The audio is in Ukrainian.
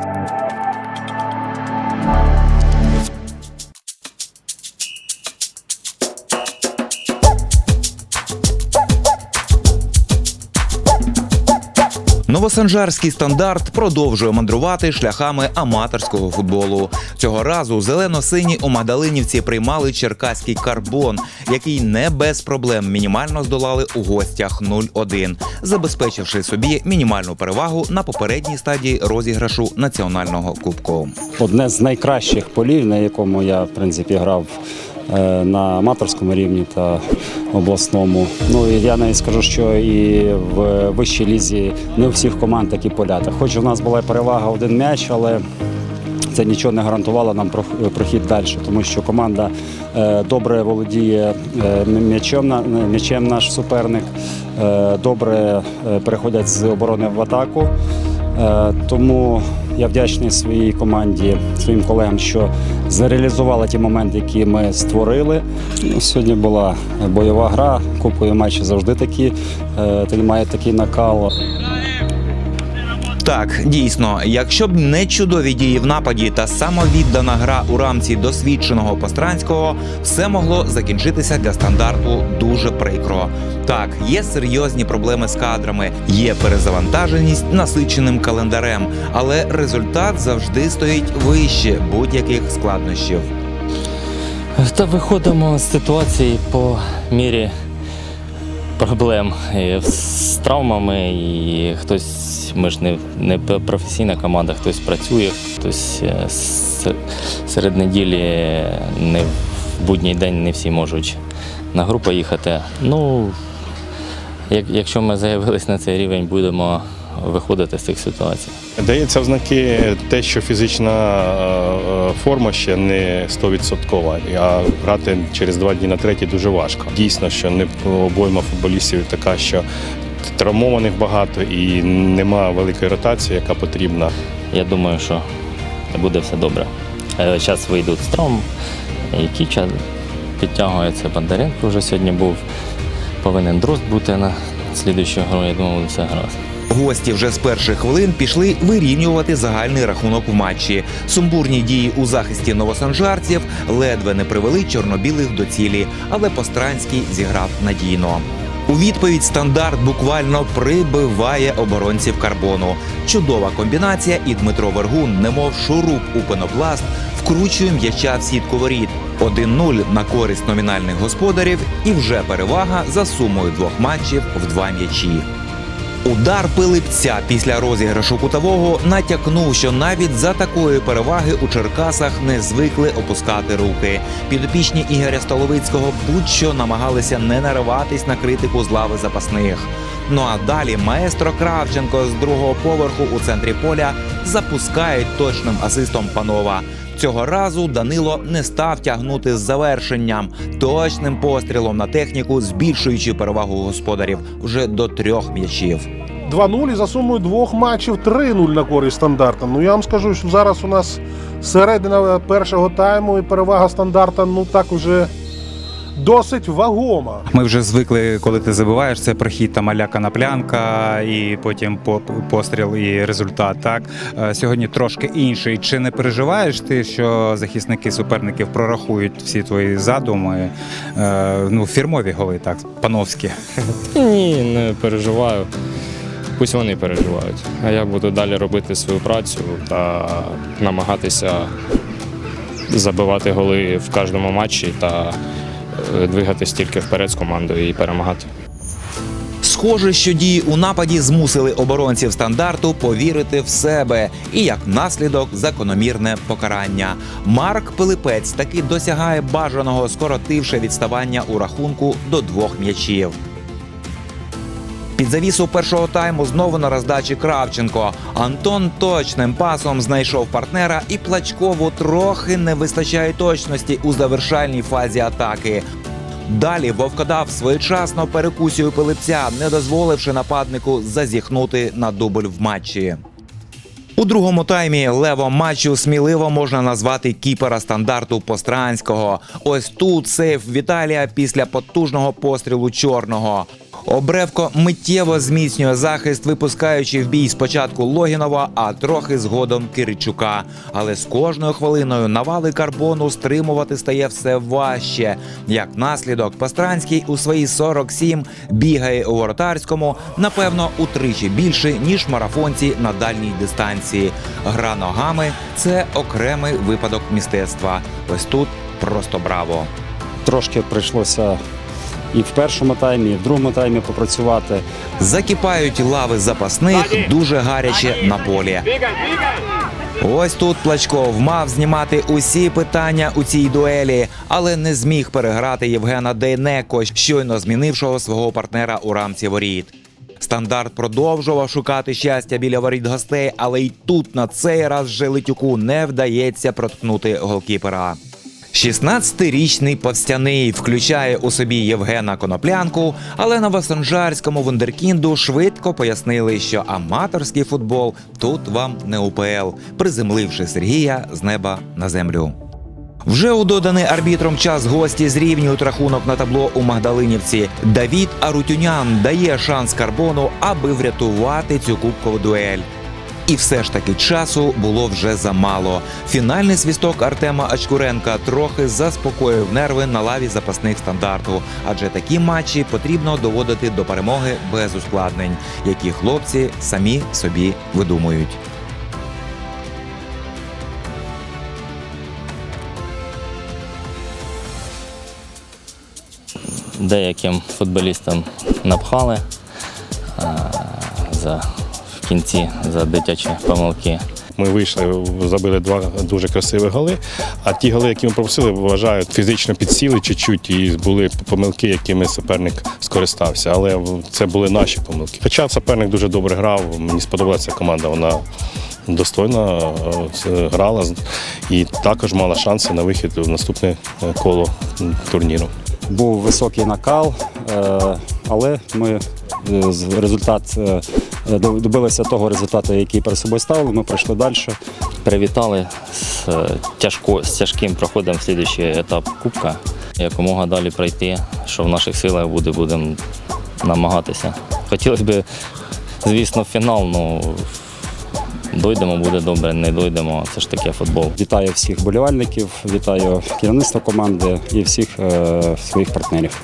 Thank you. Новосанжарський стандарт продовжує мандрувати шляхами аматорського футболу. Цього разу зелено-сині у Магдалинівці приймали черкаський карбон, який не без проблем мінімально здолали у гостях 0-1, забезпечивши собі мінімальну перевагу на попередній стадії розіграшу національного кубку. одне з найкращих полів, на якому я в принципі грав на аматорському рівні та обласному. Ну я навіть скажу, що і в вищій лізі не у всіх команд такі поля. Та Хоч у нас була перевага один м'яч, але це нічого не гарантувало нам прох- прохід далі, тому що команда е, добре володіє е, м'ячем, м'ячем наш суперник, е, добре е, переходять з оборони в атаку. Е, Тому я вдячний своїй команді, своїм колегам, що зареалізували ті моменти, які ми створили. Ну, Сьогодні була бойова гра, купою матчі завжди такі, е, мають такий накал. Так, дійсно, якщо б не чудові дії в нападі та самовіддана гра у рамці досвідченого Постранського, все могло закінчитися для стандарту дуже прикро. Так, є серйозні проблеми з кадрами, є перезавантаженість насиченим календарем, але результат завжди стоїть вище будь-яких складнощів. Та виходимо з ситуації по мірі проблем з травмами, і хтось, ми ж не, не професійна команда, хтось працює, хтось е, серед неділі не в будній день не всі можуть на гру поїхати. Ну, як, якщо ми заявились на цей рівень, будемо виходити з цих ситуацій. Дається в знаки те, що фізична е, е, форма ще не 100%, а грати через два дні на третій дуже важко. Дійсно, що не обойма футболістів така, що травмованих багато і нема великої ротації, яка потрібна. Я думаю, що буде все добре. Зараз вийдуть з травм, Кіча підтягується, Бондаренко вже сьогодні був. Повинен дрозд бути на слідущу гру. Я думаю, все гаразд. Гості вже з перших хвилин пішли вирівнювати загальний рахунок в матчі. Сумбурні дії у захисті новосанжарців ледве не привели чорнобілих до цілі, але Постранський зіграв надійно. У відповідь стандарт буквально прибиває оборонців карбону. Чудова комбінація, і Дмитро Вергун, немов шуруп у пенопласт, вкручує м'яча в сітку воріт. 1-0 на користь номінальних господарів, і вже перевага за сумою двох матчів в два м'ячі. Удар Пилипця після розіграшу кутового натякнув, що навіть за такої переваги у Черкасах не звикли опускати руки. Підопічні Ігоря Столовицького будь-що намагалися не нариватись на критику з лави запасних. Ну а далі маестро Кравченко з другого поверху у центрі поля запускають точним асистом панова. Цього разу Данило не став тягнути з завершенням точним пострілом на техніку, збільшуючи перевагу господарів вже до трьох м'ячів. 2-0 і за сумою двох матчів 3-0 на користь стандарта. Ну я вам скажу, що зараз у нас середина першого тайму і перевага стандарта ну так уже досить вагома. Ми вже звикли, коли ти забиваєш, це прохід там аля канаплянка, і потім по- постріл і результат. Так Е, сьогодні трошки інший. Чи не переживаєш ти, що захисники суперників прорахують всі твої задуми? Е, Ну, фірмові голи, так, пановські. Ні, не переживаю. Пусть вони переживають. А я буду далі робити свою працю та намагатися забивати голи в кожному матчі та двигатись тільки вперед з командою і перемагати. Схоже, що дії у нападі змусили оборонців стандарту повірити в себе, і як наслідок закономірне покарання. Марк Пилипець таки досягає бажаного, скоротивши відставання у рахунку до двох м'ячів. Під завісу першого тайму знову на роздачі Кравченко. Антон точним пасом знайшов партнера, і Плачкову трохи не вистачає точності у завершальній фазі атаки. Далі вовкодав своєчасно перекусію пилипця, не дозволивши нападнику зазіхнути на дубль в матчі. У другому таймі лево матчу сміливо можна назвати кіпера стандарту Постранського. Ось тут сейф Віталія після потужного пострілу чорного. Обревко миттєво зміцнює захист, випускаючи в бій спочатку Логінова, а трохи згодом Киричука. Але з кожною хвилиною навали карбону стримувати стає все важче. Як наслідок, Пастранський у свої 47 бігає у воротарському, напевно, утричі більше, ніж марафонці на дальній дистанції. Гра ногами це окремий випадок мистецтва. Ось тут просто браво. Трошки прийшлося і в першому таймі, і в другому таймі попрацювати. Закипають лави запасних дуже гаряче на полі. Ось тут Плачков мав знімати усі питання у цій дуелі, але не зміг переграти Євгена Дейнеко, щойно змінившого свого партнера у рамці воріт. Стандарт продовжував шукати щастя біля воріт гостей, але й тут на цей раз Желетюку не вдається проткнути голкіпера. 16-річний повстяний включає у собі Євгена Коноплянку, але на Васанжарському вундеркінду швидко пояснили, що аматорський футбол тут вам не УПЛ, приземливши Сергія з неба на землю. Вже у доданий арбітром час гості зрівнюють рахунок на табло у Магдалинівці. Давід Арутюнян дає шанс Карбону, аби врятувати цю кубкову дуель. І все ж таки часу було вже замало. Фінальний свісток Артема Ачкуренка трохи заспокоїв нерви на лаві запасних стандарту, адже такі матчі потрібно доводити до перемоги без ускладнень, які хлопці самі собі видумують. Деяким футболістам напхали а, за в кінці за дитячі помилки. Ми вийшли, забили два дуже красиві голи. А ті голи, які ми пропустили, вважаю, фізично підсіли чуть-чуть і були помилки, якими суперник скористався. Але це були наші помилки. Хоча суперник дуже добре грав, мені сподобалася команда. Вона достойно е, грала і також мала шанси на вихід в наступне е, коло турніру. Був високий накал, е, але ми з- результат добилися того результату, який перед собою ставили. Ми пройшли далі. Привітали з, е, тяжко, з тяжким проходом в слідуючий етап Кубка. Якомога далі пройти, що в наших силах буде, будемо намагатися. Хотілося б, звісно, фінал, ну дойдемо, буде добре, не дойдемо. Це ж таке футбол. Вітаю всіх болівальників, вітаю керівництво команди і всіх е, своїх партнерів.